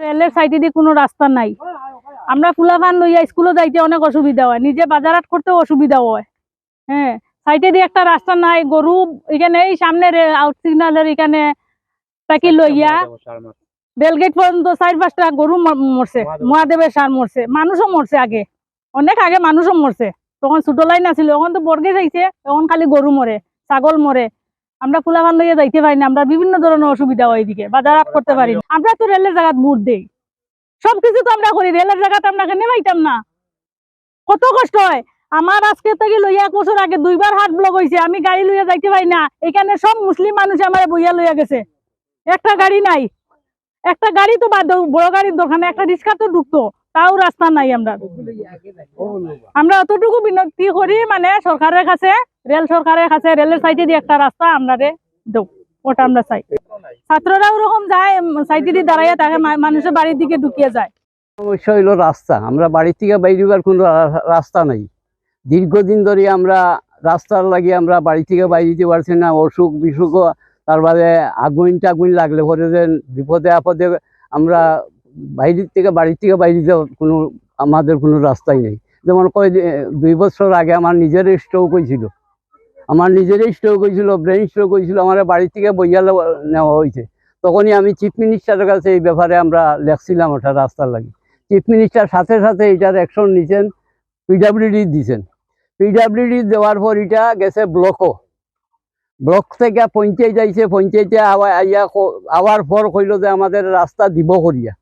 রেলের সাইডে দিয়ে কোনো রাস্তা নাই। আমরা ফুলাফান লইয়া স্কুলে যাইতে অনেক অসুবিধা হয়। নিজে বাজারাত করতেও অসুবিধা হয়। হ্যাঁ সাইডে দিয়ে একটা রাস্তা নাই গরু এখানে এই সামনে আউট সিগন্যালের এখানে তাকে লইয়া বেলগেট পর্যন্ত চার পাঁচটা গরু মরছে। মহাদেবের সার মরছে। মানুষও মরছে আগে। অনেক আগে মানুষও মরছে। তখন ছোট লাইন আছিল এখন তো বর্গে যাইছে এখন খালি গরু মরে ছাগল মরে। আমরা ফুলাফান লইয়া যাইতে পারি না আমরা বিভিন্ন ধরনের অসুবিধা হয় এদিকে, বাজার হাট করতে পারি না আমরা তো রেলের জায়গাত ভোট দেই। সবকিছু তো আমরা করি, রেলের জায়গাতে আমরা কেন পাইতাম না। কত কষ্ট হয়। আমার আজকে থেকে লইয়া এক বছর আগে দুইবার হাট ব্লক হয়েছে আমি গাড়ি লইয়া যাইতে পারি না। এখানে সব মুসলিম মানুষ আমার বইয়া লইয়া গেছে। একটা গাড়ি নাই। একটা গাড়ি তো বাদ বড় গাড়ির দোকানে একটা রিক্সা তো ঢুকতো, তাও রাস্তা নাই আমরা। আমরা অতটুকু বিনতি করি মানে সরকারের কাছে রেল সরকারের কাছে রেলের সাইডে দিয়ে একটা রাস্তা আমরা দেও ওটা আমরা চাই। ছাত্ররা ওরকম যায় সাইডে দিয়ে দাঁড়াইয়া তাকে মানুষের বাড়ির দিকে ঢুকিয়ে যায়। সমস্যা হইল রাস্তা। আমরা বাড়ি থেকে বাইরেবার কোনো রা- রাস্তা নাই। দীর্ঘদিন ধরে আমরা রাস্তার লাগি আমরা বাড়ি থেকে বাইরে দিতে পারছি না, অসুখ বিসুখ তারপরে আগুন টাগুন লাগলে পরে যে বিপদে আপদে আমরা বাইরের থেকে, বাড়ির থেকে বাইরে যাওয়ার কোনো, আমাদের কোনো রাস্তাই নেই। যেমন কয় দুই বছর আগে আমার নিজের স্ট্রোক হয়েছিল আমার নিজেরই স্ট্রোক হয়েছিল ব্রেন স্ট্রোক হয়েছিল, আমার বাড়ি থেকে বইয়া নেওয়া হয়েছে। তখনই আমি চিফ মিনিস্টারের কাছে এই ব্যাপারে আমরা লেখছিলাম ওটা রাস্তার লাগে। চিফ মিনিস্টার সাথে সাথে এটার অ্যাকশন নিছেন পিডাব্লিউডি দিছেন। পিডাব্লিউডি দেওয়ার পর এটা গেছে ব্লকও ব্লক থেকে পঞ্চায়েত আইছে পঞ্চায়েতে আইয়া আওয়ার পর কইল যে আমাদের রাস্তা দিব করিয়া,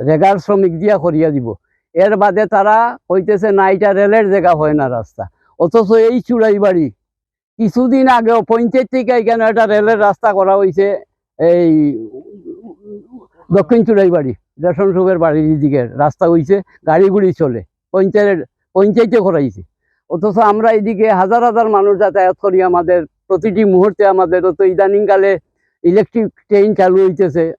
রেগার শ্রমিক দিয়া করিয়া দিব। এর বাদে তারা কইতেছে না, এটা রেলের জায়গা হয় না রাস্তা। অথচ এই চুড়াই বাড়ি কিছুদিন আগেও পঞ্চায়েত থেকে এখানে একটা রেলের রাস্তা করা হয়েছে এই দক্ষিণ চুড়াই বাড়ি, রেশন শপের বাড়ির দিকে রাস্তা হইছে, গাড়ি গুড়ি চলে, পঞ্চায়েতের, পঞ্চায়েতে করাইছে অথচ আমরা এদিকে হাজার হাজার মানুষ যাতায়াত করি আমাদের, প্রতিটি মুহূর্তে আমাদের তো ইদানিংকালে ইলেকট্রিক ট্রেন চালু হইতেছে